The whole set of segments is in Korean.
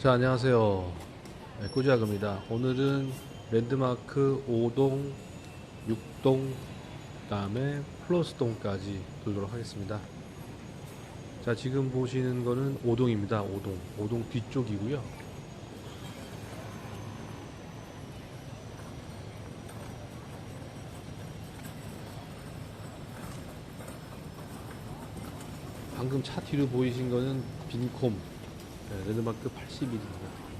자 안녕하세요. 네, 꾸지아입니다. 오늘은 랜드마크 5동 6동 그 다음에 플러스동까지 돌도록 하겠습니다. 자 지금 보시는 거는 5동입니다. 5동. 5동 뒤쪽이고요. 방금 차 뒤로 보이신 거는 빈콤 네, 랜드마크 81입니다.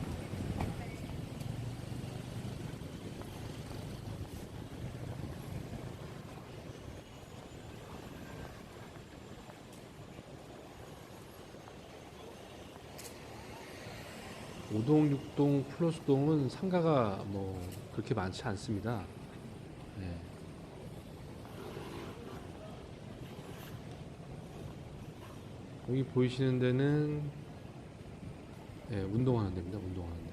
오동 육동 플러스동은 상가가 뭐 그렇게 많지 않습니다. 네. 여기 보이시는 데는 예, 운동하는 데입니다. 운동하는 데.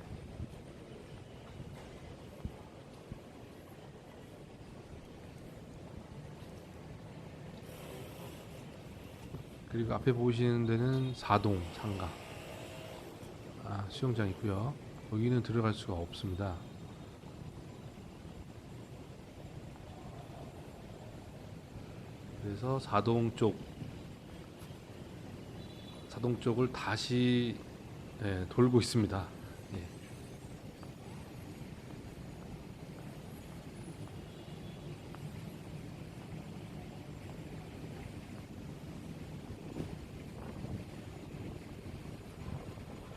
그리고 앞에 보이시는 데는 사동 상가. 아, 수영장 있고요. 여기는 들어갈 수가 없습니다. 그래서 사동 쪽 사동 쪽을 다시 예, 돌고 있습니다. 예.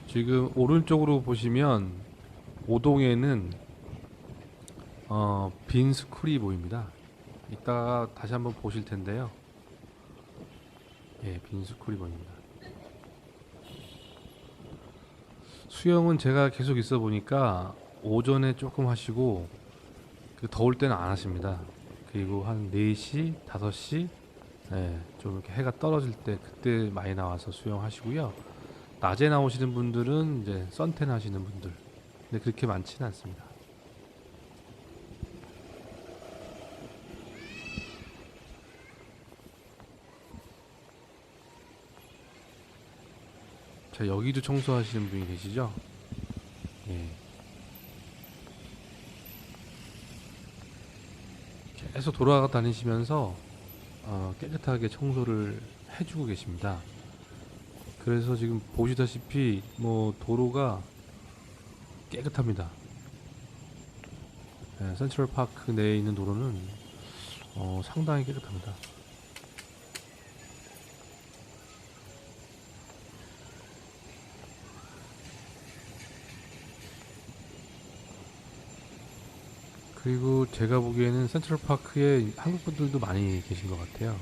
지금 오른쪽으로 보시면 오동에는 어, 빈 스쿨이 보입니다. 이따가 다시 한번 보실 텐데요. 예, 빈 스쿨이 보입니다. 수영은 제가 계속 있어 보니까 오전에 조금 하시고 그 더울 때는 안 하십니다. 그리고 한 4시, 5시 예, 좀 이렇게 해가 떨어질 때 그때 많이 나와서 수영하시고요. 낮에 나오시는 분들은 이제 선텐 하시는 분들. 근데 그렇게 많지는 않습니다. 자, 여기도 청소하시는 분이 계시죠? 예. 계속 돌아다니시면서 어, 깨끗하게 청소를 해주고 계십니다. 그래서 지금 보시다시피 뭐 도로가 깨끗합니다. 예, 센트럴 파크 내에 있는 도로는 어, 상당히 깨끗합니다. 그리고 제가 보기에는 센트럴 파크에 한국 분들도 많이 계신 것 같아요.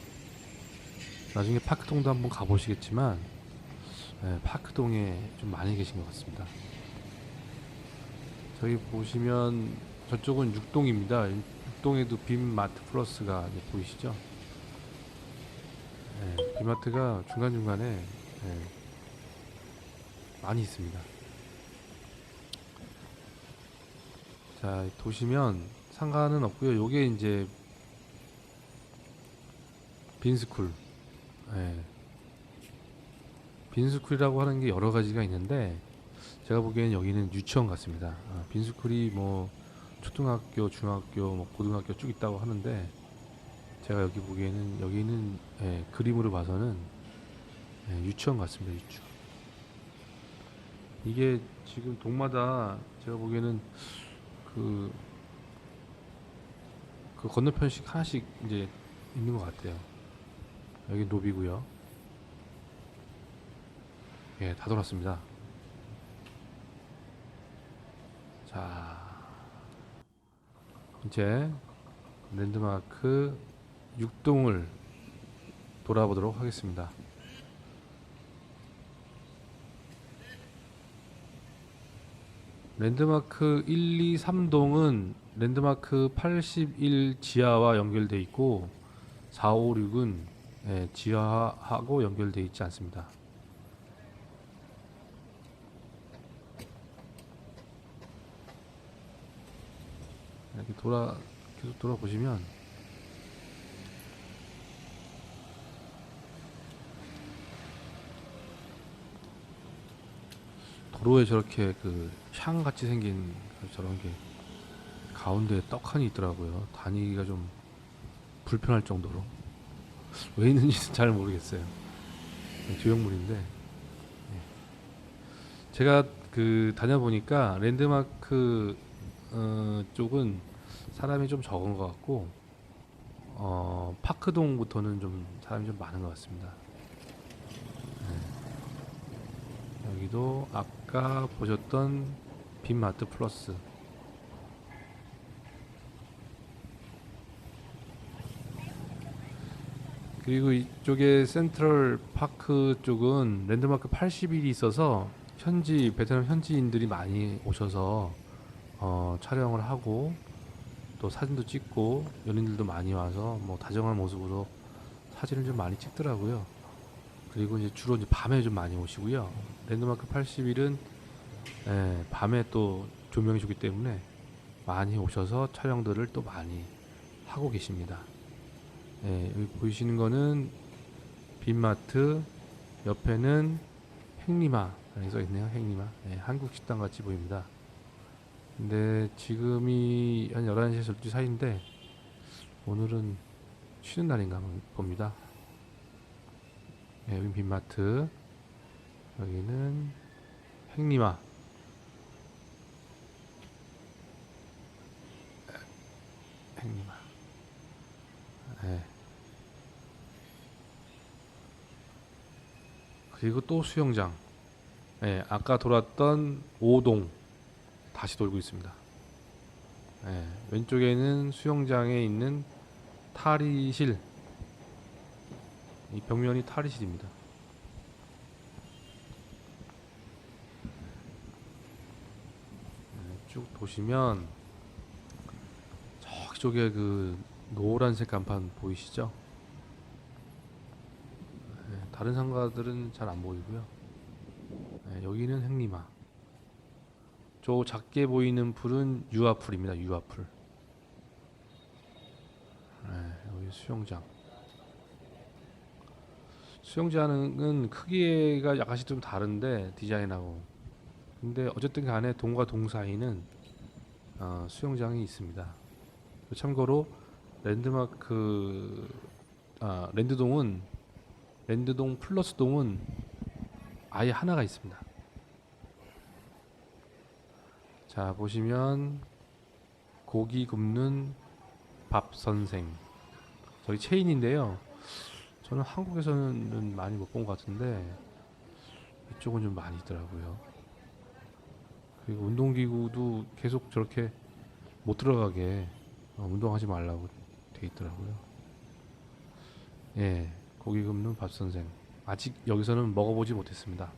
나중에 파크동도 한번 가보시겠지만 네, 파크동에 좀 많이 계신 것 같습니다. 저기 보시면 저쪽은 6동입니다. 6동에도 빔마트 플러스가 보이시죠? 네, 빔마트가 중간중간에 네, 많이 있습니다. 자, 도시면 상가는 없고요. 요게 이제 빈스쿨. 예. 빈스쿨이라고 하는 게 여러 가지가 있는데 제가 보기에는 여기는 유치원 같습니다. 아, 빈스쿨이 뭐 초등학교, 중학교, 뭐 고등학교 쭉 있다고 하는데 제가 여기 보기에는 여기는 예, 그림으로 봐서는 예, 유치원 같습니다. 유치원. 이게 지금 동마다 제가 보기에는 그, 그 건너편씩 하나씩 이제 있는 것 같아요. 여기 노비고요. 예, 다 돌았습니다. 자, 이제 랜드마크 6동을 돌아보도록 하겠습니다. 랜드마크 1, 2, 3동은 랜드마크 81 지하와 연결돼 있고 4, 5, 6은 예, 지하하고 연결돼 있지 않습니다. 이렇게 돌아 계속 돌아보시면 로에 저렇게 그샹 같이 생긴 그 저런 게 가운데 떡하니 있더라고요. 다니기가 좀 불편할 정도로 왜 있는지는 잘 모르겠어요. 조형물인데 예. 제가 그 다녀보니까 랜드마크 어, 쪽은 사람이 좀 적은 것 같고 어, 파크동부터는 좀 사람이 좀 많은 것 같습니다. 네. 여기도 아까 보셨던 빈마트 플러스 그리고 이쪽에 센트럴 파크 쪽은 랜드마크 80일이 있어서 현지 베트남 현지인들이 많이 오셔서 어, 촬영을 하고 또 사진도 찍고 연인들도 많이 와서 뭐 다정한 모습으로 사진을 좀 많이 찍더라고요. 그리고 이제 주로 이제 밤에 좀 많이 오시고요. 랜드마크 80일은 예, 밤에 또 조명이 좋기 때문에 많이 오셔서 촬영들을 또 많이 하고 계십니다. 예, 여기 보이시는 거는 빈마트 옆에는 행리마 이렇게 써 있네요. 행리마 예, 한국 식당 같이 보입니다. 근데 지금이 한 11시에서 12시 사이인데 오늘은 쉬는 날인가 봅니다. 예, 여기 빈마트. 여기는 행리마. 행리마. 예. 그리고 또 수영장. 예, 아까 돌았던 오동. 다시 돌고 있습니다. 예, 왼쪽에는 수영장에 있는 탈의실 이 벽면이 탈의실입니다. 예, 쭉 보시면 저쪽에 그 노란색 간판 보이시죠? 예, 다른 상가들은 잘 안 보이고요. 예, 여기는 행리마. 저 작게 보이는 풀은 유아풀입니다. 유아풀. 네, 여기 수영장. 수영장은 크기가 약간씩 좀 다른데 디자인하고. 근데 어쨌든 간에 동과 동 사이는 어, 수영장이 있습니다. 참고로 랜드마크 아, 랜드동은 랜드동 플러스 동은 아예 하나가 있습니다. 자 보시면 고기 굽는 밥 선생 저희 체인인데요. 저는 한국에서는 많이 못 본 것 같은데 이쪽은 좀 많이 있더라고요. 그리고 운동기구도 계속 저렇게 못 들어가게 어, 운동하지 말라고 돼 있더라고요. 예, 고기 굽는 밥 선생 아직 여기서는 먹어보지 못했습니다.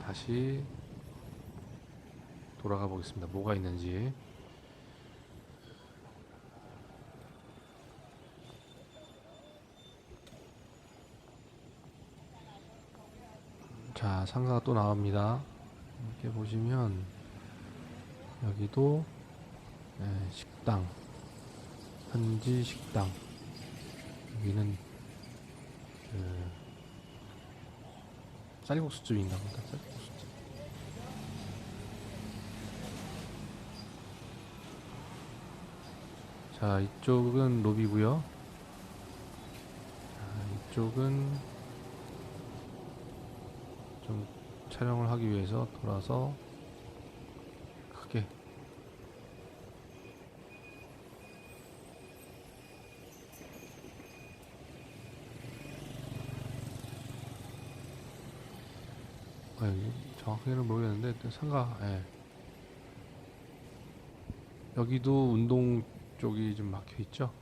다시 돌아가 보겠습니다. 뭐가 있는지. 자, 상가가 또 나옵니다. 이렇게 보시면 여기도 네, 식당, 현지 식당. 여기는 그 쌀국수집인가 보다. 쌀국수집. 자, 이쪽은 로비고요. 자, 이쪽은 좀 촬영을 하기 위해서 돌아서 크게 아, 정확하게는 모르겠는데 상가 예. 여기도 운동 쪽이 좀 막혀 있죠.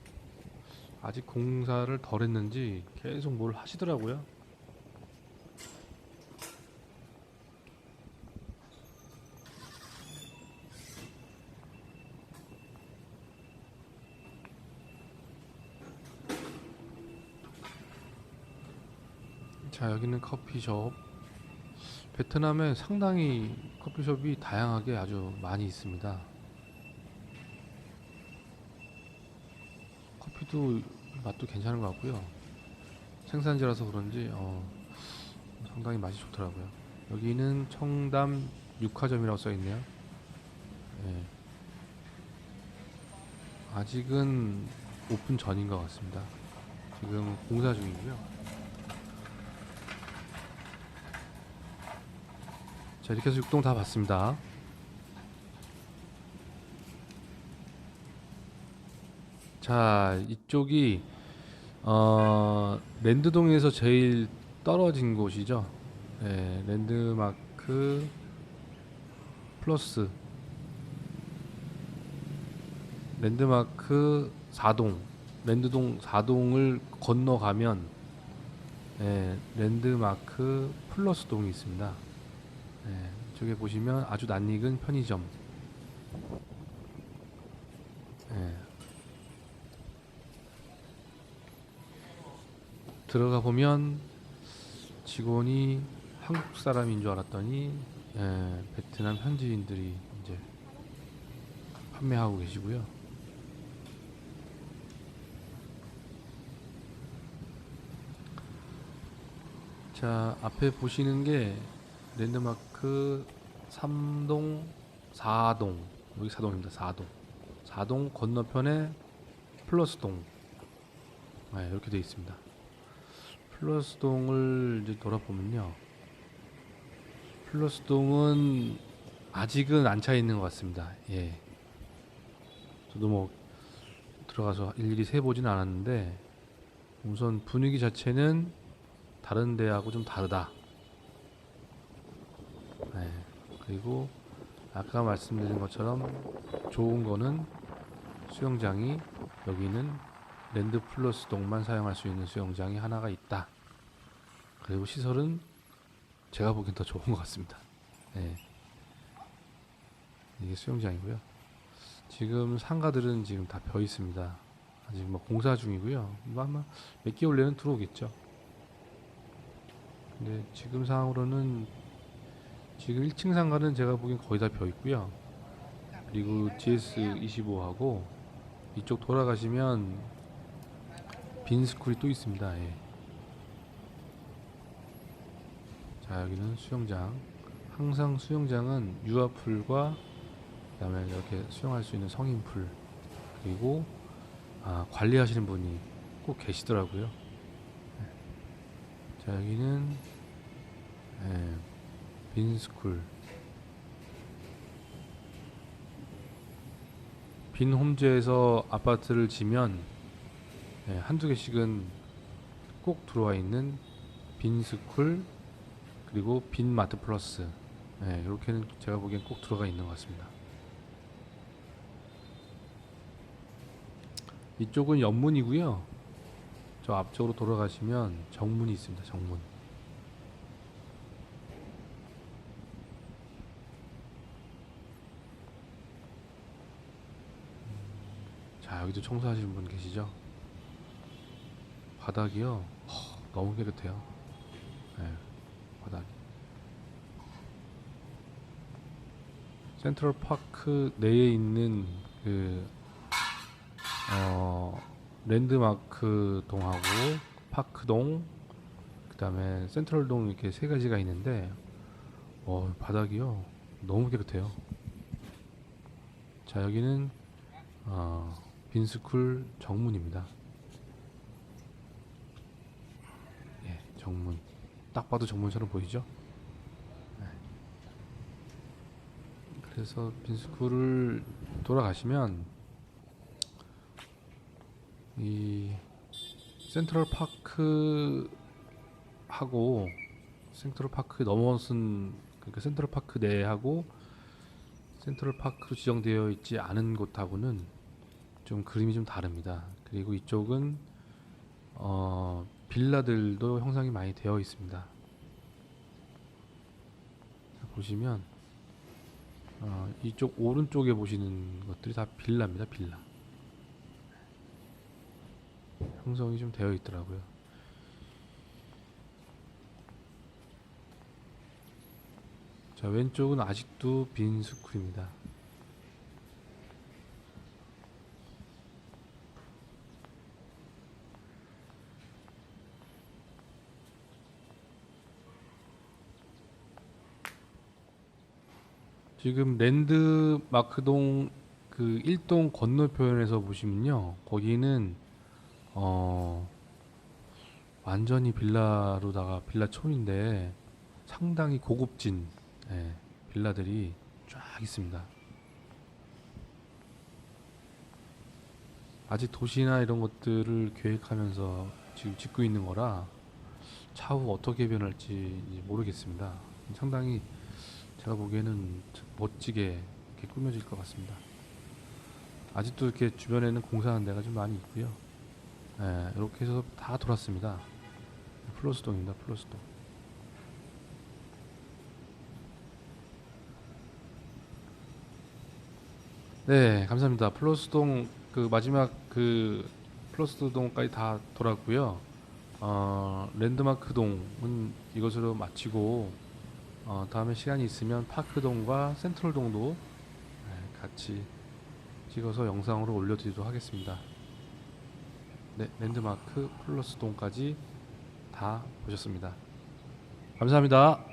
아직 공사를 덜 했는지 계속 뭘 하시더라고요. 자, 여기는 커피숍. 베트남에 상당히 커피숍이 다양하게 아주 많이 있습니다. 커피도 맛도 괜찮은 것 같고요. 생산지라서 그런지 어, 상당히 맛이 좋더라고요. 여기는 청담 육화점이라고 써 있네요. 예. 아직은 오픈 전인 것 같습니다. 지금 공사 중이고요. 자 이렇게 해서 육동 다 봤습니다. 자 이쪽이 어 랜드동에서 제일 떨어진 곳이죠. 네, 랜드마크 플러스 랜드마크 4동 랜드동 4동을 건너가면 네, 랜드마크 플러스 동이 있습니다. 네, 이쪽에 보시면 아주 낯익은 편의점 네. 들어가 보면 직원이 한국 사람인 줄 알았더니 예, 베트남 현지인들이 이제 판매하고 계시고요. 자 앞에 보시는 게 랜드마크 3동 4동. 여기 4동입니다 4동. 4동 건너편에 플러스 동. 네, 이렇게 되어 있습니다. 플러스 동을 이제 돌아보면요. 플러스 동은 아직은 안 차 있는 것 같습니다. 예. 저도 뭐 들어가서 일일이 세보진 않았는데 우선 분위기 자체는 다른 데하고 좀 다르다 네, 그리고 아까 말씀드린 것처럼 좋은 거는 수영장이 여기는 랜드 플러스 동만 사용할 수 있는 수영장이 하나가 있다. 그리고 시설은 제가 보기엔 더 좋은 것 같습니다. 네. 이게 수영장이고요. 지금 상가들은 지금 다 벼 있습니다. 아직 뭐 공사 중이고요. 뭐 아마 몇 개월 내는 들어오겠죠. 근데 지금 상황으로는 지금 1층 상가는 제가 보기엔 거의 다벼 있고요. 그리고 GS25하고 이쪽 돌아가시면 빈스쿨이 또 있습니다. 예. 자 여기는 수영장. 항상 수영장은 유아풀과 그 다음에 이렇게 수영할 수 있는 성인풀 그리고 아, 관리하시는 분이 꼭 계시더라고요. 예. 자 여기는 예, 빈스쿨 빈 홈즈에서 아파트를 지면 예, 한두 개씩은 꼭 들어와 있는 빈스쿨 그리고 빈 마트 플러스 예, 이렇게는 제가 보기엔 꼭 들어가 있는 것 같습니다. 이쪽은 옆문이고요. 저 앞쪽으로 돌아가시면 정문이 있습니다. 정문. 자 여기도 청소하시는 분 계시죠? 바닥이요 허, 너무 깨끗해요. 네, 바닥. 센트럴 파크 내에 있는 그 어, 랜드마크 동하고 파크 동 그다음에 센트럴 동 이렇게 세 가지가 있는데 어, 바닥이요 너무 깨끗해요. 자 여기는 어, 빈스쿨 정문입니다. 예, 정문. 딱 봐도 정문처럼 보이죠? 네. 그래서 빈스쿨을 돌아가시면 이 센트럴 파크 하고 센트럴 파크 넘어선 그러니까 센트럴 파크 내하고 센트럴 파크로 지정되어 있지 않은 곳하고는 좀 그림이 좀 다릅니다. 그리고 이쪽은 어, 빌라들도 형성이 많이 되어 있습니다. 자, 보시면 어, 이쪽 오른쪽에 보시는 것들이 다 빌라입니다. 빌라. 형성이 좀 되어 있더라고요. 자 왼쪽은 아직도 빈 스쿨입니다. 지금 랜드마크동 그 일동 건너편에서 보시면요. 거기는 어 완전히 빌라로다가 빌라촌인데 상당히 고급진 예, 빌라들이 쫙 있습니다. 아직 도시나 이런 것들을 계획하면서 지금 짓고 있는 거라 차후 어떻게 변할지 모르겠습니다. 상당히 제가 보기에는 참 멋지게 이렇게 꾸며질 것 같습니다. 아직도 이렇게 주변에는 공사하는 데가 좀 많이 있고요. 예, 이렇게 해서 다 돌았습니다. 플러스동입니다. 플러스동. 네, 감사합니다. 플러스동 그 마지막 그 플러스동까지 다 돌았고요. 어, 랜드마크 동은 이것으로 마치고 어, 다음에 시간이 있으면 파크동과 센트럴동도 네, 같이 찍어서 영상으로 올려드리도록 하겠습니다. 네, 랜드마크 플러스 동까지 다 보셨습니다. 감사합니다.